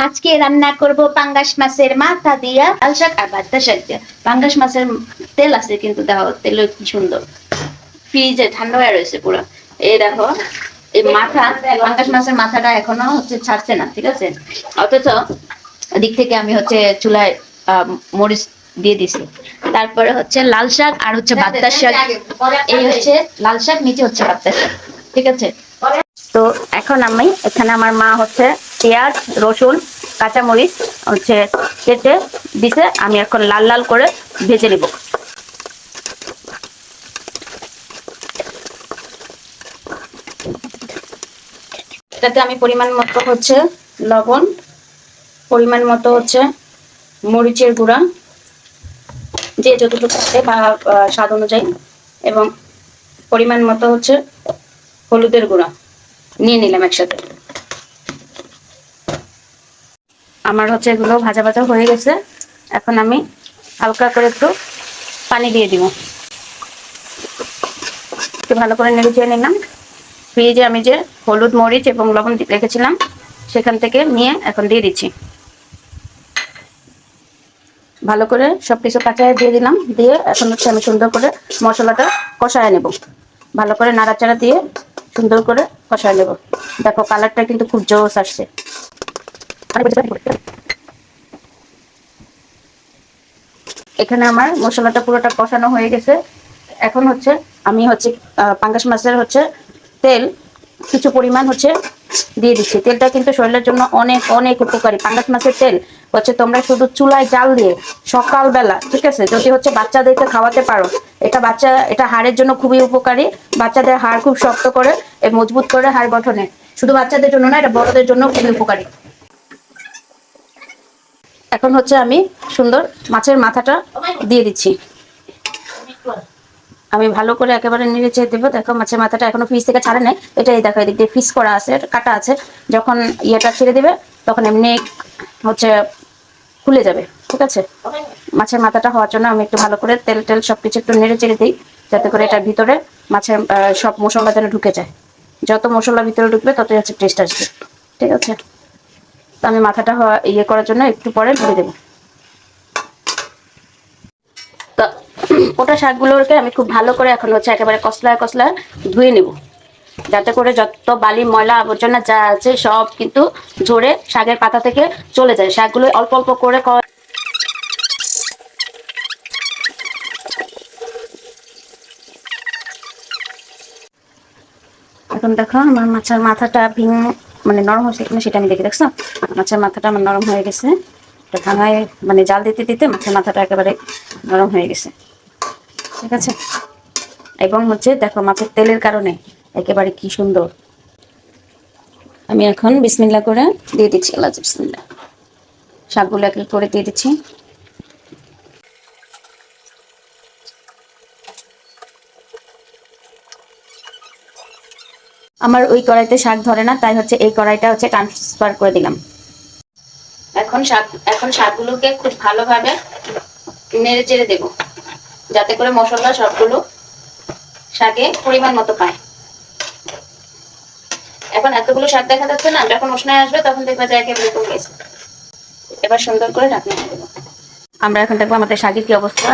আজকে রান্না করব পাঙ্গাস মাছের মাথা দিয়া লাল শাক আর ভাতটা শাক দিয়া। পাঙ্গাস মাছের তেল আছে কিন্তু দেখো তেল কি সুন্দর। ফ্রিজে ঠান্ডা হয়ে রয়েছে পুরো। এই দেখো এই মাথা পাঙ্গাস মাছের মাথাটা এখনও হচ্ছে ছাড়ছে না ঠিক আছে? অথচ দিক থেকে আমি হচ্ছে চুলায় আহ, মরিচ দিয়ে দিছি। তারপরে হচ্ছে লাল শাক আর হচ্ছে বাত্তার শাক। এই হচ্ছে লাল শাক নিচে হচ্ছে বাত্তার শাক ঠিক আছে? তো এখন আমি এখানে আমার মা হচ্ছে পেঁয়াজ রসুন কাঁচামরিচ হচ্ছে কেটে দিছে, আমি এখন লাল লাল করে ভেজে নেব। এটাতে আমি পরিমাণ মতো হচ্ছে লবণ, পরিমাণ মতো হচ্ছে মরিচের গুঁড়া, যে যতটুকু থাকে বা স্বাদ অনুযায়ী, এবং পরিমাণ মতো হচ্ছে হলুদের গুঁড়া। নিয়ে নিলাম একসাথে। আমার হচ্ছে এগুলো ভাজা ভাজা হয়ে গেছে। এখন আমি হালকা করে একটু পানি দিয়ে দিব। একটু ভালো করে নেড়ে চেয়ে নিলাম। ফ্রিজে আমি যে হলুদ, মরিচ এবং লবণ রেখেছিলাম, সেখান থেকে নিয়ে এখন দিয়ে দিচ্ছি। ভালো করে সব কিছু কাঁচায় দিয়ে দিলাম। দিয়ে এখন হচ্ছে আমি সুন্দর করে মশলাটা কষায় নেব। ভালো করে নাড়াচাড়া দিয়ে সুন্দর করে কষায় নেব। দেখো, কালারটা কিন্তু খুব জোস আসছে। এখানে আমার মশলাটা পুরোটা কষানো হয়ে গেছে। এখন হচ্ছে আমি হচ্ছে পাঙ্গাস মাছের হচ্ছে তেল কিছু পরিমাণ হচ্ছে দিয়ে দিচ্ছি। তেলটা কিন্তু শরীরের জন্য অনেক অনেক উপকারী। পাঙ্গাস মাছের তেল হচ্ছে তোমরা শুধু চুলায় জাল দিয়ে সকালবেলা, ঠিক আছে? যদি হচ্ছে বাচ্চাদেরকে খাওয়াতে পারো, এটা বাচ্চা, এটা হাড়ের জন্য খুবই উপকারী। বাচ্চাদের হাড় খুব শক্ত করে মজবুত করে হাড় গঠনে। শুধু বাচ্চাদের জন্য না, এটা বড়দের জন্য খুবই উপকারী। এখন হচ্ছে আমি সুন্দর মাছের মাথাটা দিয়ে দিচ্ছি। আমি ভালো করে একেবারে নেড়ে চেয়ে দেবো। দেখো মাছের মাথাটা এখনও ফ্রিজ থেকে ছাড়ে নেই। এটা এই দেখো, এদিক দিয়ে ফিস করা আছে কাটা আছে। যখন ইয়েটা ছেড়ে দেবে, তখন এমনি হচ্ছে খুলে যাবে, ঠিক আছে? মাছের মাথাটা হওয়ার জন্য আমি একটু ভালো করে তেল টেল সব কিছু একটু নেড়ে চেড়ে দিই, যাতে করে এটার ভিতরে মাছের সব মশলা যেন ঢুকে যায়। যত মশলা ভিতরে ঢুকবে, ততই হচ্ছে টেস্ট আসবে, ঠিক আছে? তো আমি মাথাটা ইয়ে করার জন্য একটু পরে ধরে দেবো। তো ওটা শাকগুলোকে আমি খুব ভালো করে এখন হচ্ছে একেবারে কসলায় কসলায় ধুয়ে নেব। যাতে করে যত বালি, ময়লা, আবর্জনা যা আছে সব কিন্তু ঝরে শাকের পাতা থেকে চলে যায়। শাকগুলো অল্প অল্প করে এখন দেখো আমার মাছের মাথাটা ভিং মানে নরম হয়েছে কিনা সেটা আমি দেখে, দেখছ? মাছের মাথাটা আমার নরম হয়ে গেছে। এটা ভাঙায় মানে জাল দিতে দিতে মাছের মাথাটা একেবারে নরম হয়ে গেছে। ঠিক আছে? এবং হচ্ছে, দেখো, মাছের তেলের কারণে একেবারে কি সুন্দর। আমি এখন বিসমিল্লা করে দিয়ে দিচ্ছি, আল্লাহ বিসমিল্লা। শাকগুলো এক করে দিয়ে দিচ্ছি। আমার ওই কড়াইতে শাক ধরে না তাই হচ্ছে এই কড়াইটা হচ্ছে ট্রান্সফার করে দিলাম। এখন শাক এখন শাকগুলোকে খুব ভালোভাবে নেড়ে চেড়ে দেবো যাতে করে মশলা সবগুলো শাকে পরিমাণ মতো পায়। এখন এতগুলো শাক দেখা যাচ্ছে না যখন উষ্ণায় আসবে তখন দেখবা যায় একেবারে কমে গেছে। এবার সুন্দর করে ঢাকনা দেবো। আমরা এখন দেখব আমাদের শাকের কি অবস্থা।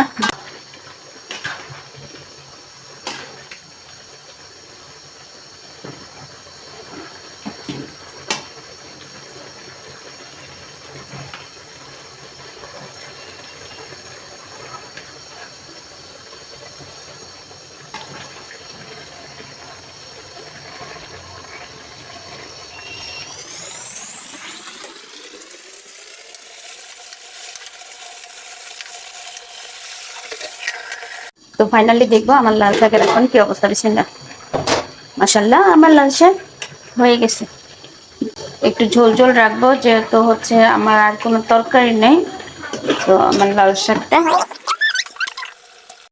তো ফাইনালি দেখব আমার লাল শাকের এখন কি অবস্থা বিসমিল্লাহ। মাসাল্লাহ আমার লাল শাক হয়ে গেছে। একটু ঝোল ঝোল রাখব, যেহেতু হচ্ছে আমার আর কোনো তরকারি নেই। তো আমার লাল শাকটা